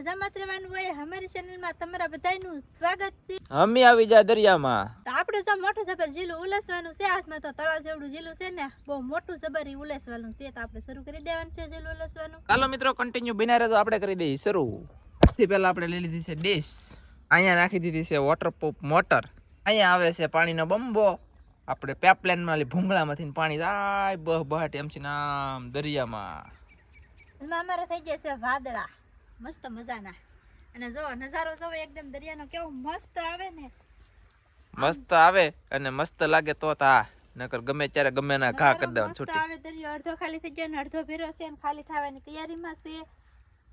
મજામાં રહેવાનું હોય અમારી ચેનલમાં તમારા બધાનું સ્વાગત છે. અમે આવી જા દરિયામાં. તો આપણે જો મોટું જબર જીલું ઉલસવાનું છે આજમાં તો તળાવ જેવડું જીલું છે ને બહુ મોટું જબર ઈ ઉલસવાનું છે તો આપણે શરૂ કરી દેવાનું છે જીલું ઉલસવાનું. ચાલો મિત્રો કન્ટિન્યુ બિના રહે તો આપણે કરી દઈએ શરૂ. સૌથી પહેલા આપણે લઈ લીધી છે ડીશ અહીંયા નાખી દીધી છે વોટરપ્રૂફ મોટર અહીંયા આવે છે પાણીનો બંબો. આપણે પેપલાઇનમાં ભૂંગળામાંથી પાણી જાય બહ બહાટ એમ છે નામ દરિયામાં. એમાં અમારે થઈ ગયા છે વાદળા. મસ્ત મજાના. અને જો નજારો જો એકદમ દરિયાનો કેવો મસ્ત આવે ને. મસ્ત આવે અને મસ્ત લાગે તો તા નકર ગમે ત્યારે ગમે ના ઘા કરી દેવાનું છૂટી. આવે દરિયો અડધો ખાલી થઈ ગયો ને અડધો ભેરો છે ને ખાલી થવાની તૈયારીમાં છે.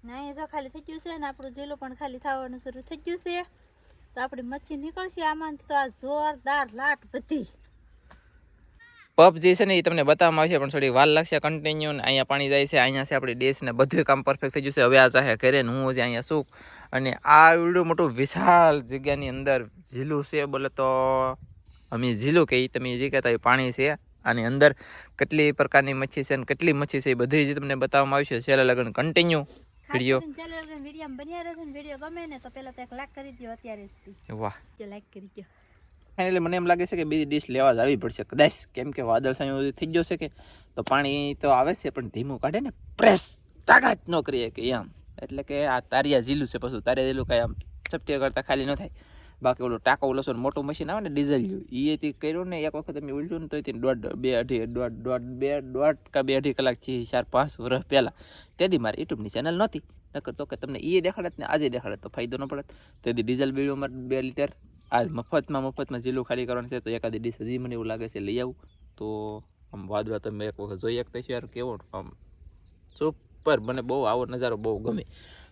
ના એ જો ખાલી થઈ ગયું છે ને આપણું જેલું પણ ખાલી થવાનું શરૂ થઈ ગયું છે. તો આપણી મચ્છી નીકળશે આમાંથી તો આ જોરદાર લાટ બધી. પબજી છે ને એ તમને બતાવવામાં આવશે પણ થોડી વાર લાગશે કન્ટિન્યુ ને અહીંયા પાણી જાય છે અહીંયા છે આપણી ડેશ ને બધું કામ પરફેક્ટ થઈ જશે. હવે આ ચાહે ઘરે ને હું છે અહીંયા સુખ અને આ એવડું મોટું વિશાળ જગ્યાની અંદર ઝીલું છે બોલે તો. અમે ઝીલું કે તમે જે કહેતા હોય પાણી છે. આની અંદર કેટલી પ્રકારની મચ્છી છે અને કેટલી મચ્છી છે એ બધી જ તમને બતાવવામાં આવશે. છેલ્લે લગન કન્ટિન્યુ વીડિયો વીડિયો બન્યા રહેશે ને વીડિયો ગમે ને તો પહેલા તો એક લાઈક કરી દો અત્યારે વાહ. લાઈક કરી દો એટલે મને એમ લાગે છે કે બીજી ડીશ લેવા જ આવી પડશે. કદાચ કેમ કે વાદળ બધું થઈ જશે કે, તો પાણી તો આવે છે, પણ ધીમું કાઢે ને પ્રેસ તાકાત ન કરીએ કે આમ એટલે કે આ તારિયા ઝીલું છે પછી. તારિયા ઝીલું કાંઈ આમ ચપટી કરતા ખાલી ન થાય. બાકી ઓલું ટાંકો ઓલો મોટું મશીન આવે ને ડીઝલ એ થી કર્યું ને, એક વખત અમે ઉલટ્યું ને તો એથી દોઢ બે અઢી, દોઢ દોઢ બે, દોઢ કા બે અઢી કલાકથી ચાર પાંચ વર્ષ પહેલાં. તેથી મારી યુટ્યુબની ચેનલ નહોતી. નકર તો કે તમને એ દેખાડત ને આજે દેખાડત, તો ફાયદો ન પડત. તેથી ડીઝલ બીડું અમારે બે લીટર આ મફતમાં મફતમાં જીલું ખાલી કરવાનું છે તો એકાદી ડીશ હજી મને એવું લાગે છે લઈ આવું. તો આમ વાદળા તમે એક વખત જોઈ શકતા છો યાર, કેવો આમ સુપર મને બહુ આવો નજારો બહુ ગમે.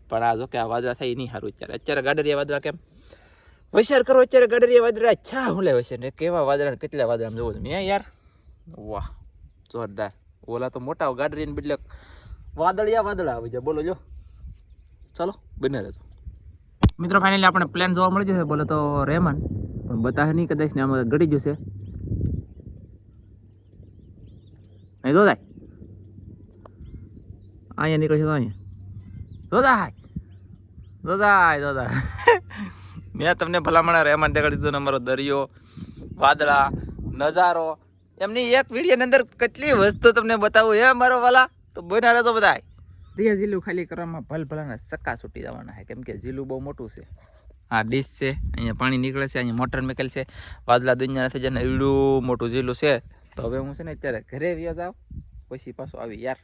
પણ આ જો કે આ વાદળા થાય નહીં સારું અત્યારે. અત્યારે ગાડરિયા વાદળા કેમ? વિચાર કરો અત્યારે ગાડરિયા વાદળા ક્યાં હું લેવા છે ને? કેવા વાદળા કેટલા વાદળા આમ જોવો હે યાર. વાહ, જોરદાર. ઓલા તો મોટા ગાડરિયા ને બદલે વાદળિયા વાદળા આવી જાય બોલો જો. ચાલો, બને રહેજો. મિત્રો ફાઇનલી આપણે પ્લાન જોવા મળી જશે બોલે તો રહેમાન, પણ બતાવે નહીં, કદાચ ને આમાં ગળી જશે. અહીં દોદાય અહીંયા નીકળશે તો અહીંયા. દોદાય દોદાય દોદાય મેં તમને ભલામણ રહેમાન દેખાડી દીધો અમારો દરિયો, વાદળા, નજારો. એમની એક વિડીયોની અંદર કેટલી વસ્તુ તમને બતાવું, હે મારો વાલા? તો બના રહેતો બધાય. દરિયા ઝીલું ખાલી કરવામાં ભલ ભલાના ચક્કા છૂટી જવાના છે. કેમ કે ઝીલું બહુ મોટું છે. આ ડીશ છે અહીંયા પાણી નીકળે છે અહીંયા મોટર મેકેલ છે વાદળા દુનિયા નથી જાય એવડું મોટું ઝીલું છે. તો હવે હું છે ને અત્યારે ઘરે વ્યા જાવ પછી પાછો આવી યાર.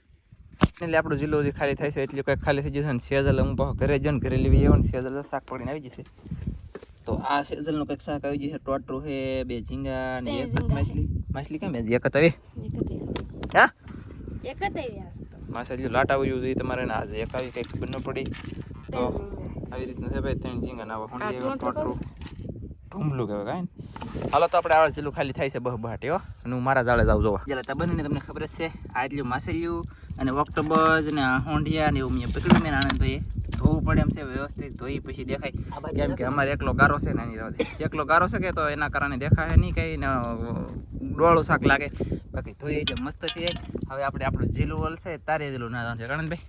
એટલે આપણું ઝીલું જે ખાલી થાય છે એટલે કંઈક ખાલી થઈ જશે ને સેજલ હું પાછો ઘરે જઈને ઘરે લેવી આવ્યો ને સેજલ શાક પડીને આવી જશે. તો આ સેજલનું કંઈક શાક આવી જશે ટોટરું છે બે ઝીંગા ને એક માછલી. માછલી કેમ એક જ આવી? હા? માસા જેવું લાટ આવ્યું જોઈએ તમારે ને આજે એક આવી કંઈક ખબર ન પડી. તો આવી રીતનું છે ભાઈ ત્રણ ઝીંગા આવે હું એવું ટોટરું ઢૂંભલું કહેવાય કાંઈ ને. હાલો તો આપણે આવડે જેટલું ખાલી થાય છે બહ બહાટી હો. અને હું મારા જાળે જાઉં જોવા. જ્યારે બંને તમને ખબર જ છે આ એટલું માસેલિયું અને ઓક્ટોબર ને આ હોંડિયા ને એવું મેં પકડ્યું મેં આનંદભાઈએ ધોવું પડે એમ છે વ્યવસ્થિત ધોઈ પછી દેખાય. કેમ કે અમારે એકલો ગારો છે ને એની એકલો ગારો છે કે તો એના કારણે દેખાય નહીં કંઈ ને ડોળું શાક લાગે. બાકી ધોઈ એટલે મસ્ત થઈ જાય. હવે આપણે આપણું જીલું વલ છે તારે જીલું ના છે કારણ ભાઈ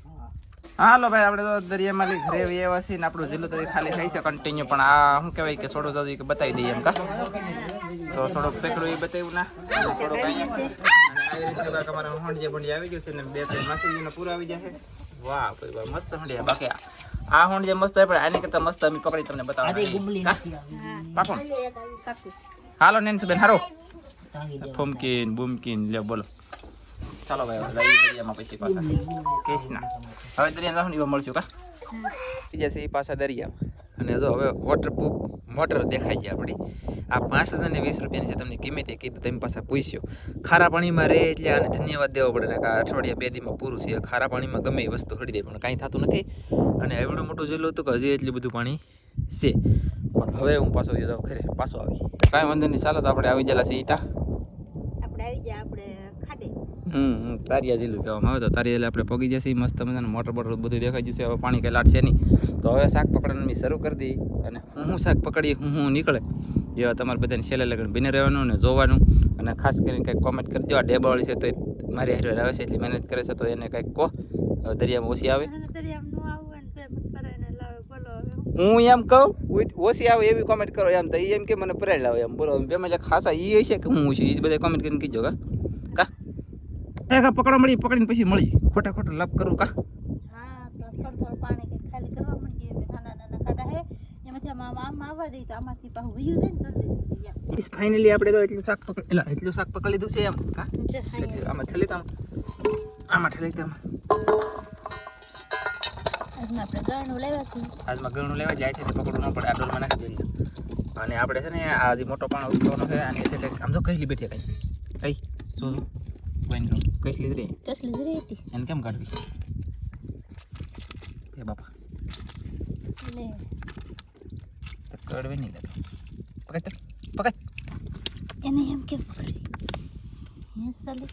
હાલો ભાઈ આપણે તો દરિયામાં લઈ ઘરે આવ્યા છીએ ને આપણું જીલું તો ખાલી થાય છે કન્ટિન્યુ પણ આ શું કહેવાય કે સોડો જાજુ કે બતાવી દઈએ એમ કા? તો સોડો પેકડો એ બતાવ્યું ના? સોડો કાંઈ આવી અમારે હોંડિયા બોંડિયા આવી ગયું છે ને બે ત્રણ માછલીનો પૂરા આવી જશે વાહ ભાઈ વાહ મસ્ત હોંડિયા. બાકી આ- આ હોંડિયા મસ્ત હોય પણ આની કરતાં મસ્ત અમે પકડી તમને બતાવવા પાકો હાલો નેન્સીબેન હારો. ફૂમકીન બૂમકીન લે બોલો ચાલો ભાઈ હવે લઈ દરિયામાં પછી પાછા કૃષ્ણ હવે દરિયા જાઉં ને એવા મળશું કા બીજા છે એ પાછા દરિયામાં અને જો હવે વોટરપ્રૂફ મોટર દેખાઈ ગયા આપણી આ પાંચ હજાર ને વીસ રૂપિયાની છે તમને કિંમત એ કીધું તમે પાછા પૂછ્યો ખારા પાણીમાં રહે એટલે આને ધન્યવાદ દેવો પડે ને કે આ અઠવાડિયા બે દીમાં પૂરું થયું ખારા પાણીમાં ગમે એ વસ્તુ હળી દે પણ કાંઈ થતું નથી અને એવડું મોટું જેટલું હતું કે હજી એટલું બધું પાણી છે પણ હવે હું પાછો જાઉં ઘરે પાછો આવી. કાંઈ વાંધો નહીં ચાલો તો આપણે આવી ગયેલા છે ઈટા. આપણે આવી જાય આપણે ખાડે. હમ હમ, તારિયા જેલું કહેવામાં આવે તો તારિયા આપણે પગી જશે મસ્ત મજાનું મોટર બોટર બધું દેખાઈ જશે હવે પાણી કંઈ લાટશે નહીં. તો હવે શાક પકડવાનું મેં શરૂ કરી દઈ અને હું હું શાક પકડીએ હું હું નીકળે એવા તમારે બધાને છેલ્લે લગન બને રહેવાનું ને જોવાનું. અને ખાસ કરીને કંઈક કોમેન્ટ કરી દો આ ડેબાવાળી છે તો મારી હારે આવે છે એટલી મહેનત કરે છે તો એને કંઈક કહો. દરિયામાં ઓછી આવે દરિયામાં નો આવવાનું તો એમ જ કરે ને લાવે હું એમ કહું ઓછી આવે એવી કોમેન્ટ કરો એમ તો એ એમ કે મને પ્રેરણા આવે એમ. બોલો બે મજા ખાસા એ છે કે હું છે એ બધા કોમેન્ટ કરીને કીધો કા? કા? એ કા પકડો મળી પકડીને પછી મળી. ખોટા ખોટા લાભ કરું કા? હા તો થોડું થોડું પાણી કે ખાલી કરવા નાના નાના ખાડા હે. એમાંથી આમ આમ આમ આવવા દઈ તો આમાંથી પાછું વયું જાય ને જલ્દી જલ્દી ફાઇનલી આપણે તો એટલું શાક પકડ એટલે એટલું શાક પકડી લીધું છે એમ કા? આમાં તામ આમાં ઠેલી તામ આજમાં આપણે ગળનું લેવાથી આજમાં ઘણું લેવા જાય છે તો પકડવું ન પડે આ ડોલમાં નાખી દઈએ અને આપણે છે ને આ જે મોટો પાણો ઉસકવાનો છે અને એટલે આમ તો કઈલી બેઠી કઈ? કઈ? શું? જો કઈ લીધી રહી? તસલી જ હતી. એને કેમ કાઢવી? એ બાપા. લે. કાઢવી નહીં લેતો. પકડ પકડ. એને એમ કેમ પકડી હે સાલી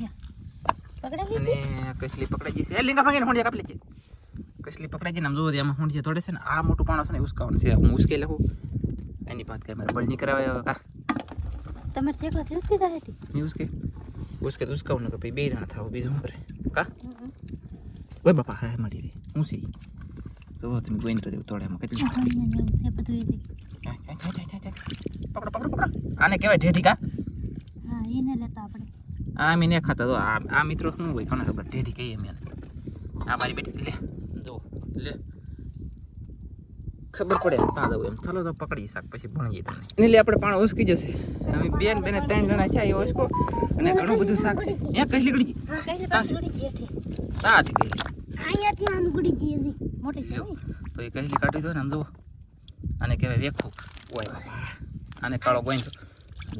યા. પકડી લીધી અને કસલી પકડાઈ જશે એ લીંગા ભાંગીને હોંડિયા કાપી લેજે. કસલી પકડાઈ જઈને આમ જોવો આમાં હોંડિયા થોડે છે ને આ મોટું પાણો છે ને ઉસકાવાનું છે. હું ઉસકે લખું. એની વાત કેમેરા બળ કરાવે કા? તમારે એકલા થી ઉસકી કીધા હતી. નહીં ઉસકે? ઉસકે તો ઉસકાવું ને કે ભાઈ બે જણા થાવ બીજું શું કરે? કા? ઓય બાપા હા મળી રહી. હું છે જોવો તમે ગોઈન કરી દેવું થોડે એમાં કેટલી. પકડો પકડો પકડો. આને કહેવાય ઢેઢી કા? હા એને લેતા આપણે. આ મેં ખાતા તો આ મિત્રો શું હોય કોને ખબર? ઢેઢી કહીએ એને. આ મારી બેટી લે. જો લે. ખબર પડે ના જવું એમ. ચાલો તો પકડી શાક પછી ભણીએ તને એને લે આપણે પાણી ઉસકી જશે. અમે બેન બેને ત્રણ જણા છે એ ઉસકો. અને ઘણું બધું શાક છે. એ કઈ લીકડી હા કઈ કઈ અહીંયાથી આમ ગુડી ગઈ હતી. મોટી છે તો એ કહેલી કાઢી દો ને આમ જુઓ. આને કહેવાય વેખું ઓય આને કાળો ગોઈન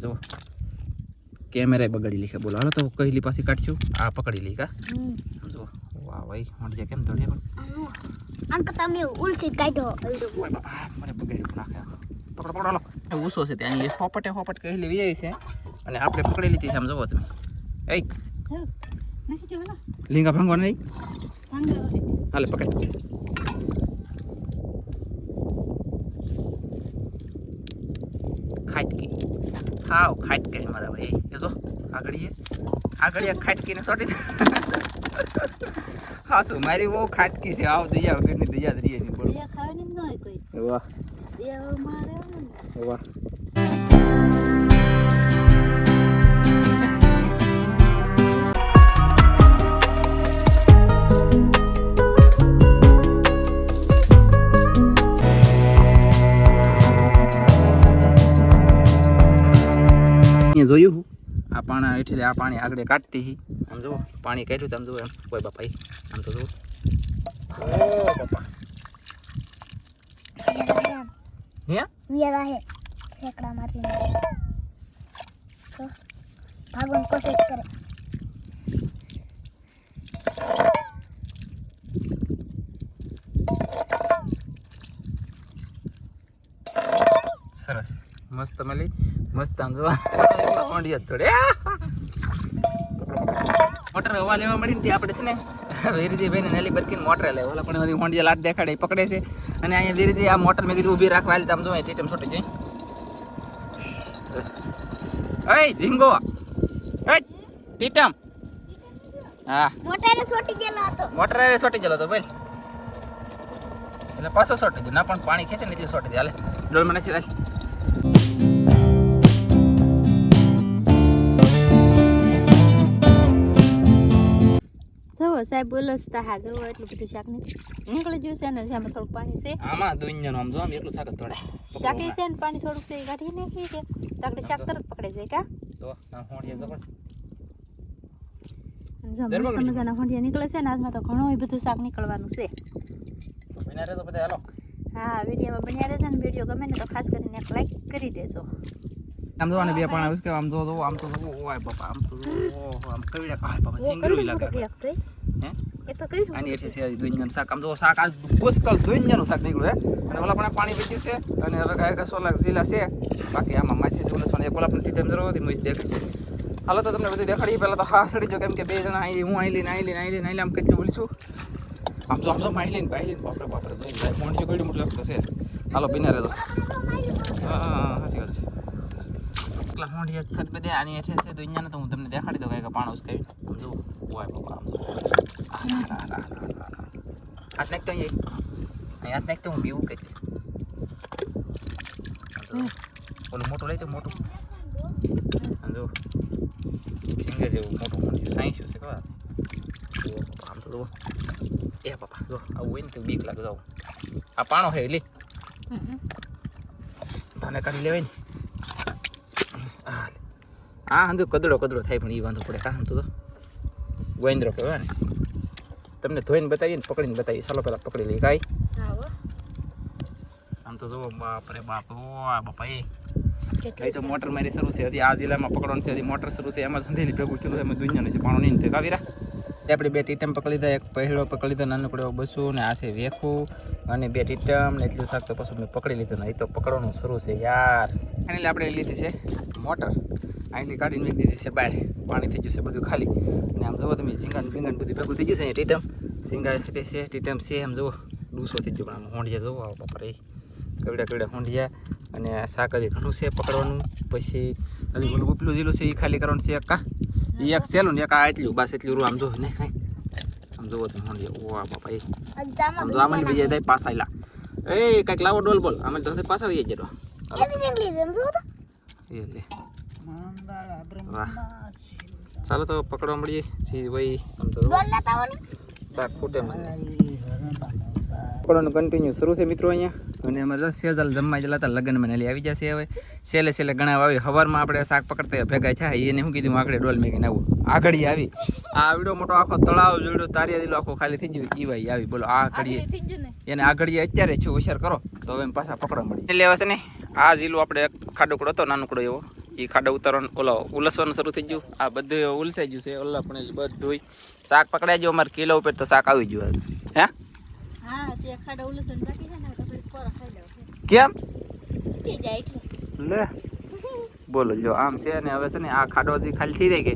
જુઓ. કેમેરા બગાડી લીખે બોલો હાલો તો કહેલી પાછી કાઢશું આ પકડી લીધા કા? ભાઈ હોંડિયા કેમ દોડે પણ આમ તો તમે ઉલટી કાઢો. ઓય બાપા મને બગાડ્યું નાખે. પકડો પકડો લો એ ઊંસો છે ત્યાં એ હોપટે હોપટ કહેલી વી છે. અને આપણે પકડી લીધી છે આમ જુઓ તમે. એ લીંગા ભાંગવા નહીં? હાલે પકડ. ખાટકી. હાવ ખાટકી મારા ભાઈ. એ જો આગળીએ. આગળીએ ખાટકીને સોટી દે. હા શું મારી બહુ ખાટકી છે આવ દયા વગરની દયા જ રહીએ નહીં બોલો દયા ખાવાની જ ન હોય કોઈ વાહ દયા મારે ને વાહ અહીંયા જોયું હું આ પાણા એટલે આ પાણી આગળ કાઢતી હી. આમ જુઓ પાણી કાઢ્યું તમે જુઓ એમ. કોઈ બાપા. આમ તો જુઓ. ઓ બાપા. હે? વિયારા હે. ફેકડા મારીને. તો ભાગવાની કોશિશ કરે. સરસ. મસ્ત મળી મસ્ત આમ જોવા કોંડિયા થોડે મોટર હવા લેવા મળી ને આપણે છે ને વીરજીભાઈ ને નેલી બરકીને મોટર લે ઓલા પણ બધી હોંડિયા લાટ દેખાડે પકડે છે. અને અહીંયા વીરજી આ મોટર મેં કીધું ઊભી રાખવા હાલ આમ જો ટીટમ છોટી જાય. ઓય ઝીંગો. ઓય ટીટમ હા. મોટરે છોટી ગયેલો હતો. મોટર છોટી સોટી ગયેલો તો ભાઈ એટલે પાછો સોટી ગયો. ના પણ પાણી ખેંચે ને એટલે સોટી જાય હાલે ડોલ મને છે સાહેબ બોલો હા જુઓ એટલું બધું શાક નીકળી ગયું છે ને જેમાં થોડુંક પાણી છે. આમાં દુનિયાનો આમ જો આમ એટલું સાકત થોડે શાકી છે ને પાણી થોડુંક છે કાઢી નાખી કે તો આપણે શાક તરત પકડી જાય કા? તો આ હોંડિયા તો પણ અને જો દરબાર મસ્ત બની મજાના હોંડિયા નીકળે છે ને આજમાં તો ઘણું બધું શાક નીકળવાનું છે. વિના તો બધા હાલો. હા વિડીયોમાં બન્યા રહેશે ને વીડિયો ગમે ને તો ખાસ કરીને એક લાઈક કરી દેજો. આમ જો આને બે પાણા ઉસકે આમ જો આમ તો ઓય બાપા આમ તો આમ કવિડા કાય બાપા સિંગરું લાગે એ તો કઈ આની એટલે છે દુનિયાનું શાક. આમ જો શાક આજ પુષ્કળ દુનિયાનું શાક નીકળ્યું હે. અને ઓલા પણ પાણી વેચ્યું છે. અને હવે કાંઈ કાંઈ સોલાક ઝીલા છે. બાકી આમાં માથે જો લસણ એક ઓલા પણ ટીટેમ જરૂર હતી મસ્ત દેખાય હાલો તો તમને બધું દેખાડી પહેલા તો હા સડી જો કેમ કે બે જણા અહીં હું અહીં લઈને અહીં લઈને અહીં લઈને અહીં આમ કેટલું બોલીશું આમ જો આમ જો માહી લઈને ભાઈ લઈને. બાપરે બાપરે જોઈ જાય મોટી કોઈ મોટી લાગતો છે. હાલો બિના રહેતો હા સાચી વાત છે. એકલા જ ખત બધે આની એઠે છે અહીંયા તો હું તમને દેખાડી દઉં કે પાણો ઉસકાવી આમ જો ઓય બાપા. આમ. હાથ નાખતો અહીં હાથ નાખતો હું બીવું કેટલી. ઓલું મોટું લઈ તો મોટું. જો સિંગર જેવું મોટું હોંડિયું સાઈશું છે ખબર? આમ તો જુઓ. એ બાપા જો આવું હોય ને તો બીક લાગે જાવ આ પાણો હે લે. તને કાઢી લેવાય ને. આ હંધુ કદડો કદડો થાય પણ એ વાંધો પડે. કાં તો ગોવિંદ્રો કહેવાય ને. તમને ધોઈને બતાવીએ ને પકડીને બતાવીએ. ચાલો પેલા પકડી લઈએ. કાંઈ? આમ તો જુઓ બાપ રે બાપ. ઓ આ બાપા એ. કઈ તો મોટર મારી શરૂ છે. હજી આ જિલ્લામાં પકડવાનું છે. હજી મોટર શરૂ છે. એમાં ધંધેલી ભેગું ચલું એમાં દુનિયાનું છે. પાણું નહીં કાવીરા તે આપણે બે ટીટમ પકડી લીધા. એક પહેલો પકડી લીધો નાનકડો બસું ને આ છે વેખું અને બે ટીટમ ને એટલું શાક તો પછી મેં પકડી લીધું ને. એ તો પકડવાનું શરૂ છે યાર. એની આપણે લીધી છે મોટર. અહીંથી કાઢીને મેં દીધી છે બહાર પાણી થઈ ગયું છે બધું ખાલી. અને આમ જુઓ તમે ઝીંગા ને બીંગા બધું ભેગું થઈ ગયું છે અહીંયા ટીટમ. ઝીંગા છે છે ટીટમ છે આમ જુઓ. ડૂસો થઈ ગયો પણ આમ હોંડિયા જુઓ આવો બાપા રે. કવડા કવડા હોંડિયા. અને શાક હજી ઘણું છે પકડવાનું. પછી હજી ઓલું ઉપલું જેલું છે એ ખાલી કરવાનું છે એક. એ એક સેલું ને એક આ એટલું બસ એટલું રૂ આમ જુઓ ને કાંઈ આમ જોવો તમે હોંડિયા. ઓ આ બાપા એ આમ જો આમાં બીજા દાય પાસ આયલા. એ કાંઈક લાવો ડોલ બોલ. આમાં તો પાછા આવી જજો એ લે. ચાલો તો પકડવા મળીએ. જી ભાઈ આમ તો. શાક ફૂટે મને. પકડવાનું કન્ટિન્યુ શરૂ છે મિત્રો અહીંયા. અને અમારે દસ સેજલ જમવા જેલા હતા લગ્નમાં લઈ આવી જશે હવે. છેલ્લે છેલ્લે ઘણા આવી હવારમાં આપણે શાક પકડતા ભેગા થાય એને શું કીધું આગળ ડોલ મેગીને આવું. આગળ આવી. આ આવડો મોટો આખો તળાવ જોડો તારિયા દિલો આખો ખાલી થઈ ગયો. ઈ ભાઈ આવી બોલો આ ઘડીએ. એને આ ઘડીએ અત્યારે છું હોશિયાર કરો. તો હવે એમ પાછા પકડવા મળી એટલે હવે છે ને આ જીલું આપણે ખાડુકડો ખાડોકડો હતો નાનકડો એવો. એ ખાડો ઉતારવાનો ઓલો ઉલસવાનું શરૂ થઈ ગયું? આ બધું ઉલસાઈ ગયું છે ઓલા પણ બધું શાક પકડાઈ ગયું અમારે કિલો ઉપર તો શાક આવી ગયું આજ. હે? હા જે ખાડા ઉલસન બાકી છે ને તો પછી કોરા ખાઈ લેવો. કેમ? લે. બોલો જો આમ છે ને હવે છે ને આ ખાડો જે ખાલી થઈ જાય કે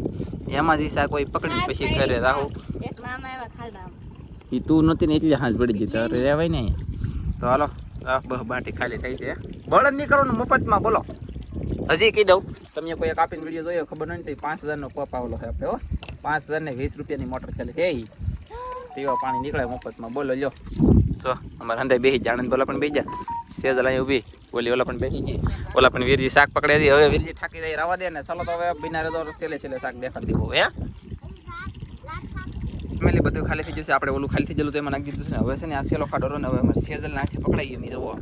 એમાં જે શાક હોય પકડી પછી ઘરે રાહુ એ તું નહોતી ને એટલે હાથ પડી ગઈ તો રહેવાય ને અહીંયા. તો હાલો બહ બાટી ખાલી થઈ છે. બળદ નહીં કરો ને મફતમાં બોલો. હજી કહી દઉં. તમને કોઈ એક આપીને વીડિયો જોયો ખબર નહીં તો પાંચ હજારનો પપ આવેલો છે આપણે પાંચ હજાર ને વીસ રૂપિયાની મોટર ચાલે હે તેવા પાણી નીકળે મફતમાં. બોલો, લ્યો. જો, અમારે અંદર બેસી જાય બોલા પણ બેસી જા સેજ લાઈ ઊભી. ઓલી ઓલા પણ બેસી ગઈ. ઓલા પણ વીરજી શાક પકડે દી હવે વીરજી ઠાકી જાય, રવા દે ને. ચાલો તો હવે બિના તો સેલે છેલ્લે શાક દેખાડી દીધું, હે? મેલે બધું ખાલી થઈ જશે આપણે ઓલું ખાલી થઈ ગયેલું તો એમાં નાખી દીધું છે હવે છે ને આ સેલો ખાડો ને, હવે અમારે સેજલ નાખી પકડાઈ ગયું જુઓ.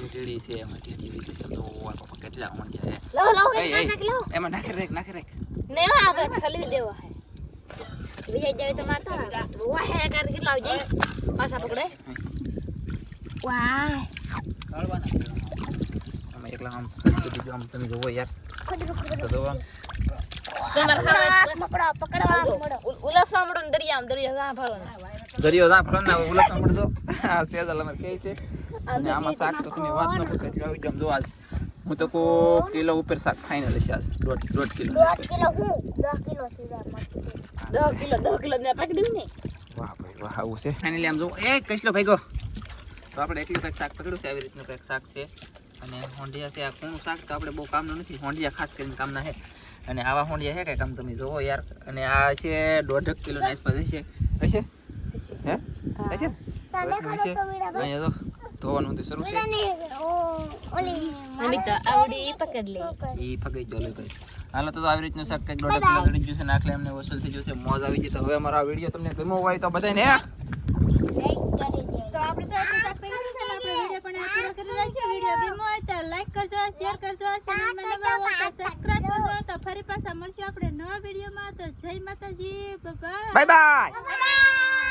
ઢીડી છે એમાં ઢીડી ઢીડી તમે જુઓ આ બાપા કેટલા ઊંડિયા છે એય, એય, એમાં નાખી રાખ નાખી રાખ આમાં એકલા આમ ખાલી દીધું આમ તમે જુઓ યાર તો જુઓ આમ. દરિયો જા ફળ ના ઓલા સાંભળજો આ સેજલ અમારે કહે છે અને આમાં શાક તો તમે વાત ન પૂછો એટલે આવી જમ જો. આજ હું તો કો કિલો ઉપર શાક ફાઇનલ છે આજ. દોઢ દોઢ કિલો વાહ ભાઈ વાહ આવું છે. ફાઇનલી આમ જો એ કસલો ભાઈ ગો. તો આપણે એટલું કંઈક શાક પકડ્યું છે આવી રીતનું કંઈક શાક છે. અને હોંડિયા છે આ કોણું શાક તો આપણે બહુ કામનું નથી. હોંડિયા ખાસ કરીને કામના છે. અને આવા હોંડિયા છે કંઈક આમ તમે જોવો યાર. અને આ છે દોઢ કિલો ની આસપાસ હશે. હશે? હે? હશે? હશે? અહીંયા તો ધોવાનું બધું શરૂ છે. ઈ ફગાઈ ગયો લે ભાઈ હાલો તો આવી રીતનું શાક કંઈક દોઢ કિલો ગણી છે નાખલે અમને વસૂલ થઈ જશે મોજ આવી જશે તો હવે અમારો આ વીડિયો તમને ગમ્યો હોય તો બધાને તો આપણે તો આટલું શાક પકડ્યું છે ને આપણે વીડિયો પણ આ પૂરો કરી નાખ્યો વિડિયો ગમ્યો હોય તો લાઈક કરજો શેર કરજો ચેનલમાં નવા હો તો સબસ્ક્રાઇબ કરજો. તો ફરી પાછા મળશું આપણે નવા વિડીયોમાં. તો જય માતાજી બાય બાય બાય